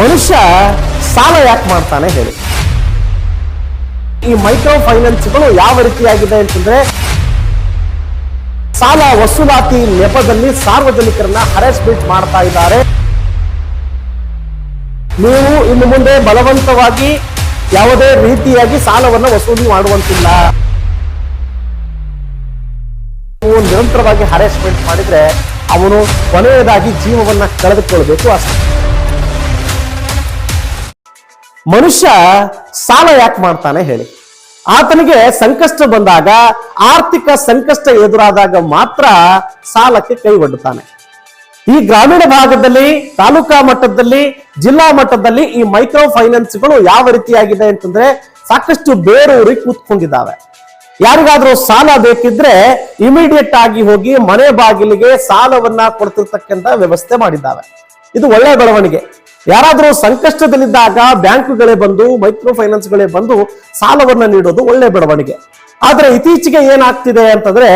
ಮನುಷ್ಯ ಸಾಲ ಯಾಕೆ ಮಾಡ್ತಾನೆ ಹೇಳಿ. ಈ ಮೈಕ್ರೋ ಫೈನಾನ್ಸ್ಗಳು ಯಾವ ರೀತಿಯಾಗಿದೆ ಅಂತಂದ್ರೆ ಸಾಲ ವಸೂಲಾತಿ ನೆಪದಲ್ಲಿ ಸಾರ್ವಜನಿಕರನ್ನ ಹರಾಸ್ಮೆಂಟ್ ಮಾಡ್ತಾ ಇದ್ದಾರೆ. ನೀವು ಇನ್ನು ಮುಂದೆ ಬಲವಂತವಾಗಿ ಯಾವುದೇ ರೀತಿಯಾಗಿ ಸಾಲವನ್ನ ವಸೂಲಿ ಮಾಡುವಂತಿಲ್ಲ. ನಿರಂತರವಾಗಿ ಹರಾಸ್ಮೆಂಟ್ ಮಾಡಿದ್ರೆ ಅವನು ಕೊನೆಯದಾಗಿ ಜೀವವನ್ನ ಕಳೆದುಕೊಳ್ಬೇಕು ಅಷ್ಟೇ. ಮನುಷ್ಯ ಸಾಲ ಯಾಕೆ ಮಾಡ್ತಾನೆ ಹೇಳಿ. ಆತನಿಗೆ ಸಂಕಷ್ಟ ಬಂದಾಗ, ಆರ್ಥಿಕ ಸಂಕಷ್ಟ ಎದುರಾದಾಗ ಮಾತ್ರ ಸಾಲಕ್ಕೆ ಕೈ ಒಡ್ಡುತ್ತಾನೆ ಈ ಗ್ರಾಮೀಣ ಭಾಗದಲ್ಲಿ, ತಾಲೂಕಾ ಮಟ್ಟದಲ್ಲಿ, ಜಿಲ್ಲಾ ಮಟ್ಟದಲ್ಲಿ ಈ ಮೈಕ್ರೋ ಫೈನಾನ್ಸ್ಗಳು ಯಾವ ರೀತಿಯಾಗಿದೆ ಅಂತಂದ್ರೆ ಸಾಕಷ್ಟು ಬೇರೂರಿ ಕೂತ್ಕೊಂಡಿದ್ದಾವೆ. ಯಾರಿಗಾದ್ರೂ ಸಾಲ ಬೇಕಿದ್ರೆ ಇಮಿಡಿಯೇಟ್ ಆಗಿ ಹೋಗಿ ಮನೆ ಬಾಗಿಲಿಗೆ ಸಾಲವನ್ನ ಕೊಡ್ತಿರ್ತಕ್ಕಂತ ವ್ಯವಸ್ಥೆ ಮಾಡಿದ್ದಾವೆ. ಇದು ಒಳ್ಳೆಯ ಬೆಳವಣಿಗೆ. ಯಾರಾದರೂ ಸಂಕಷ್ಟದಲ್ಲಿದ್ದಾಗ ಬ್ಯಾಂಕುಗಳೇ ಬಂದು ಮೈಕ್ರೋ ಫೈನಾನ್ಸ್ಗಳೇ ಬಂದು ಸಾಲವನ್ನು ನೀಡೋದು ಒಳ್ಳೆ ಬೆಳವಣಿಗೆ. ಆದರೆ ಇತ್ತೀಚೆಗೆ ಏನಾಗ್ತಿದೆ ಅಂತಂದ್ರೆ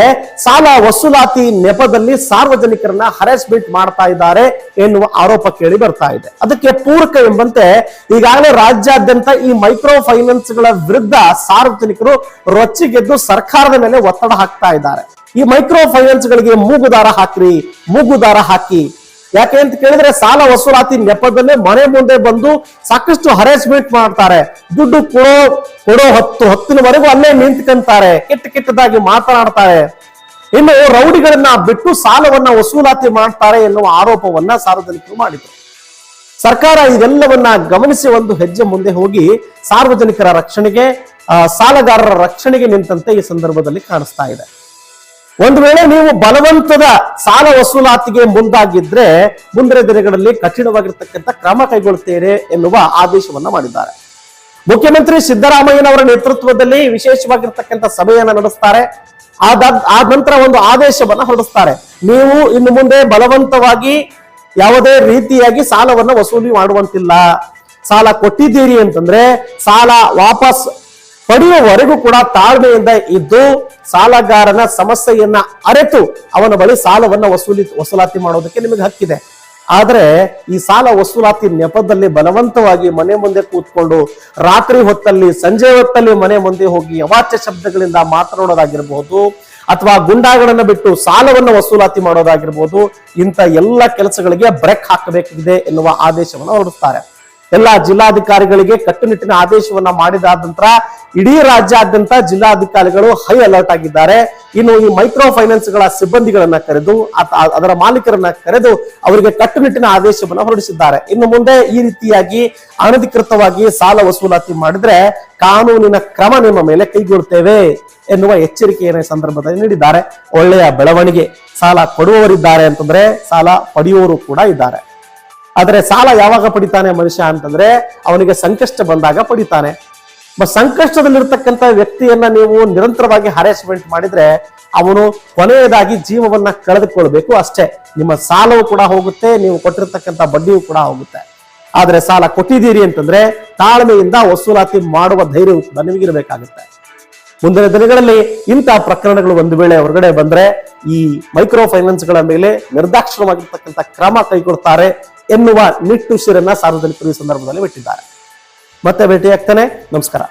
ಸಾಲ ವಸೂಲಾತಿ ನೆಪದಲ್ಲಿ ಸಾರ್ವಜನಿಕರನ್ನ ಹರಾಸ್ಮೆಂಟ್ ಮಾಡ್ತಾ ಇದ್ದಾರೆ ಎನ್ನುವ ಆರೋಪ ಕೇಳಿ ಬರ್ತಾ ಇದೆ. ಅದಕ್ಕೆ ಪೂರಕ ಎಂಬಂತೆ ಈಗಾಗಲೇ ರಾಜ್ಯಾದ್ಯಂತ ಈ ಮೈಕ್ರೋ ಫೈನಾನ್ಸ್ಗಳ ವಿರುದ್ಧ ಸಾರ್ವಜನಿಕರು ರೊಚ್ಚಿಗೆದ್ದು ಸರ್ಕಾರದ ಮೇಲೆ ಒತ್ತಡ ಹಾಕ್ತಾ ಇದ್ದಾರೆ. ಈ ಮೈಕ್ರೋ ಫೈನಾನ್ಸ್ಗಳಿಗೆ ಮೂಗುದಾರ ಹಾಕ್ರಿ, ಮೂಗುದಾರ ಹಾಕಿ. ಯಾಕೆ ಅಂತ ಕೇಳಿದ್ರೆ ಸಾಲ ವಸೂಲಾತಿ ನೆಪದಲ್ಲೇ ಮನೆ ಮುಂದೆ ಬಂದು ಸಾಕಷ್ಟು ಹರಾಸ್ಮೆಂಟ್ ಮಾಡ್ತಾರೆ. ದುಡ್ಡು ಕೊಡೋ ಕೊಡೋ ಹತ್ತು, ಹತ್ತಿನವರೆಗೂ ಅಲ್ಲೇ ನಿಂತ್ಕೊಂತಾರೆ. ಕೆಟ್ಟ ಕೆಟ್ಟದಾಗಿ ಮಾತನಾಡ್ತಾರೆ. ಇನ್ನು ರೌಡಿಗಳನ್ನ ಬಿಟ್ಟು ಸಾಲವನ್ನ ವಸೂಲಾತಿ ಮಾಡ್ತಾರೆ ಎನ್ನುವ ಆರೋಪವನ್ನ ಸಾರ್ವಜನಿಕರು ಮಾಡಿದರು. ಸರ್ಕಾರ ಇದೆಲ್ಲವನ್ನ ಗಮನಿಸಿ ಒಂದು ಹೆಜ್ಜೆ ಮುಂದೆ ಹೋಗಿ ಸಾರ್ವಜನಿಕರ ರಕ್ಷಣೆಗೆ ಸಾಲಗಾರರ ರಕ್ಷಣೆಗೆ ನಿಂತಂತೆ ಈ ಸಂದರ್ಭದಲ್ಲಿ ಕಾಣಿಸ್ತಾ ಇದೆ. ಒಂದು ವೇಳೆ ನೀವು ಬಲವಂತದ ಸಾಲ ವಸೂಲಾತಿಗೆ ಮುಂದಾಗಿದ್ರೆ ಮುಂದಿನ ದಿನಗಳಲ್ಲಿ ಕಠಿಣವಾಗಿರ್ತಕ್ಕಂಥ ಕ್ರಮ ಕೈಗೊಳ್ಳುತ್ತೇನೆ ಎನ್ನುವ ಆದೇಶವನ್ನ ಮಾಡಿದ್ದಾರೆ. ಮುಖ್ಯಮಂತ್ರಿ ಸಿದ್ದರಾಮಯ್ಯನವರ ನೇತೃತ್ವದಲ್ಲಿ ವಿಶೇಷವಾಗಿರ್ತಕ್ಕಂಥ ಸಭೆಯನ್ನ ನಡೆಸ್ತಾರೆ. ಆದ ಆದ ನಂತರ ಒಂದು ಆದೇಶವನ್ನ ಹೊರಡಿಸ್ತಾರೆ. ನೀವು ಇನ್ನು ಮುಂದೆ ಬಲವಂತವಾಗಿ ಯಾವುದೇ ರೀತಿಯಾಗಿ ಸಾಲವನ್ನ ವಸೂಲಿ ಮಾಡುವಂತಿಲ್ಲ. ಸಾಲ ಕೊಟ್ಟಿದ್ದೀರಿ ಅಂತಂದ್ರೆ ಸಾಲ ವಾಪಸ್ ಪಡೆಯುವವರೆಗೂ ಕೂಡ ತಾಳ್ಮೆಯಿಂದ ಇದ್ದು ಸಾಲಗಾರನ ಸಮಸ್ಯೆಯನ್ನ ಅರೆತು ಅವನ ಬಳಿ ಸಾಲವನ್ನ ವಸೂಲಿ, ವಸೂಲಾತಿ ಮಾಡೋದಕ್ಕೆ ನಿಮಗೆ ಹಕ್ಕಿದೆ. ಆದರೆ ಈ ಸಾಲ ವಸೂಲಾತಿ ನೆಪದಲ್ಲಿ ಬಲವಂತವಾಗಿ ಮನೆ ಮುಂದೆ ಕೂತ್ಕೊಂಡು ರಾತ್ರಿ ಹೊತ್ತಲ್ಲಿ, ಸಂಜೆ ಹೊತ್ತಲ್ಲಿ ಮನೆ ಮುಂದೆ ಹೋಗಿ ಅವಾಚ್ಯ ಶಬ್ದಗಳಿಂದ ಮಾತನಾಡೋದಾಗಿರ್ಬಹುದು ಅಥವಾ ಗುಂಡಾಗಳನ್ನ ಬಿಟ್ಟು ಸಾಲವನ್ನು ವಸೂಲಾತಿ ಮಾಡೋದಾಗಿರ್ಬೋದು ಇಂಥ ಎಲ್ಲ ಕೆಲಸಗಳಿಗೆ ಬ್ರೇಕ್ ಹಾಕಬೇಕಿದೆ ಎನ್ನುವ ಆದೇಶವನ್ನು ಹೊರಡಿಸ್ತಾರೆ. ಎಲ್ಲ ಜಿಲ್ಲಾಧಿಕಾರಿಗಳಿಗೆ ಕಟ್ಟುನಿಟ್ಟಿನ ಆದೇಶವನ್ನ ಮಾಡಿದಾದ ನಂತರ ಇಡೀ ರಾಜ್ಯಾದ್ಯಂತ ಜಿಲ್ಲಾಧಿಕಾರಿಗಳು ಹೈ ಅಲರ್ಟ್ ಆಗಿದ್ದಾರೆ. ಇನ್ನು ಈ ಮೈಕ್ರೋ ಫೈನಾನ್ಸ್ಗಳ ಸಿಬ್ಬಂದಿಗಳನ್ನ ಕರೆದು ಅದರ ಮಾಲೀಕರನ್ನ ಕರೆದು ಅವರಿಗೆ ಕಟ್ಟುನಿಟ್ಟಿನ ಆದೇಶವನ್ನ ಹೊರಡಿಸಿದ್ದಾರೆ. ಇನ್ನು ಮುಂದೆ ಈ ರೀತಿಯಾಗಿ ಅನಧಿಕೃತವಾಗಿ ಸಾಲ ವಸೂಲಾತಿ ಮಾಡಿದ್ರೆ ಕಾನೂನಿನ ಕ್ರಮ ನಿಮ್ಮ ಮೇಲೆ ಕೈಗೊಳ್ಳುತ್ತೇವೆ ಎನ್ನುವ ಎಚ್ಚರಿಕೆಯನ್ನು ಈ ಸಂದರ್ಭದಲ್ಲಿ ನೀಡಿದ್ದಾರೆ. ಒಳ್ಳೆಯ ಬೆಳವಣಿಗೆ, ಸಾಲ ಕೊಡುವವರಿದ್ದಾರೆ ಅಂತಂದ್ರೆ ಸಾಲ ಪಡೆಯುವವರು ಕೂಡ ಇದ್ದಾರೆ. ಆದರೆ ಸಾಲ ಯಾವಾಗ ಪಡಿತಾನೆ ಮನುಷ್ಯ ಅಂತಂದ್ರೆ ಅವನಿಗೆ ಸಂಕಷ್ಟ ಬಂದಾಗ ಪಡಿತಾನೆ. ಸಂಕಷ್ಟದಲ್ಲಿರ್ತಕ್ಕಂಥ ವ್ಯಕ್ತಿಯನ್ನ ನೀವು ನಿರಂತರವಾಗಿ ಹರಾಸ್ಮೆಂಟ್ ಮಾಡಿದ್ರೆ ಅವನು ಕೊನೆಯದಾಗಿ ಜೀವವನ್ನ ಕಳೆದುಕೊಳ್ಬೇಕು ಅಷ್ಟೇ. ನಿಮ್ಮ ಸಾಲವು ಕೂಡ ಹೋಗುತ್ತೆ, ನೀವು ಕೊಟ್ಟಿರ್ತಕ್ಕಂಥ ಬಡ್ಡಿಯೂ ಕೂಡ ಹೋಗುತ್ತೆ. ಆದರೆ ಸಾಲ ಕೊಟ್ಟಿದ್ದೀರಿ ಅಂತಂದ್ರೆ ತಾಳ್ಮೆಯಿಂದ ವಸೂಲಾತಿ ಮಾಡುವ ಧೈರ್ಯವು ಕೂಡ ನಿಮಗಿರಬೇಕಾಗುತ್ತೆ. ಮುಂದಿನ ದಿನಗಳಲ್ಲಿ ಇಂತಹ ಪ್ರಕರಣಗಳು ಒಂದು ವೇಳೆ ಹೊರಗಡೆ ಬಂದ್ರೆ ಈ ಮೈಕ್ರೋ ಫೈನಾನ್ಸ್ಗಳ ಮೇಲೆ ನಿರ್ದಾಕ್ಷಿಣ್ಯವಾಗಿರ್ತಕ್ಕಂಥ ಕ್ರಮ ಕೈಗೊಳ್ತಾರೆ. ಎನ್ನುವ ನಿಟ್ಟುಸಿರನ್ನ ಸಾರ್ವಜನಿಕರು ಈ ಸಂದರ್ಭದಲ್ಲಿ ಬಿಟ್ಟಿದ್ದಾರೆ. ಮತ್ತೆ ಭೇಟಿಯಾಗ್ತಾನೆ. ನಮಸ್ಕಾರ.